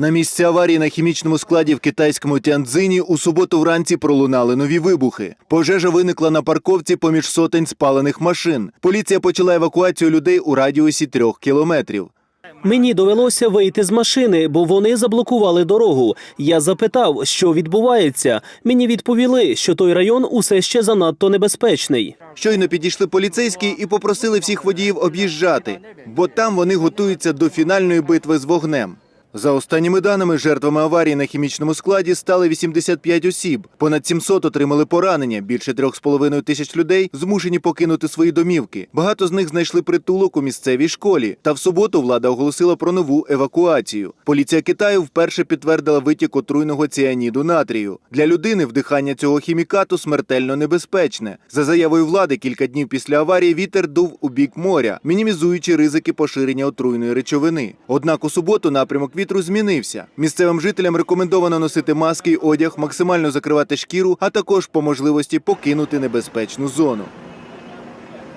На місці аварії на хімічному складі в китайському Тяньцзині у суботу вранці пролунали нові вибухи. Пожежа виникла на парковці поміж сотень спалених машин. Поліція почала евакуацію людей у радіусі трьох кілометрів. Мені довелося вийти з машини, бо вони заблокували дорогу. Я запитав, що відбувається. Мені відповіли, що той район усе ще занадто небезпечний. Щойно підійшли поліцейські і попросили всіх водіїв об'їжджати, бо там вони готуються до фінальної битви з вогнем. За останніми даними, жертвами аварії на хімічному складі стали 85 осіб. Понад 700 отримали поранення. Більше 3,5 тисяч людей змушені покинути свої домівки. Багато з них знайшли притулок у місцевій школі. Та в суботу влада оголосила про нову евакуацію. Поліція Китаю вперше підтвердила витік отруйного ціаніду натрію. Для людини вдихання цього хімікату смертельно небезпечне. За заявою влади, кілька днів після аварії вітер дув у бік моря, мінімізуючи ризики поширення отруйної речовини. Однак у суботу напрямок вітру змінився. Місцевим жителям рекомендовано носити маски й одяг, максимально закривати шкіру, а також по можливості покинути небезпечну зону.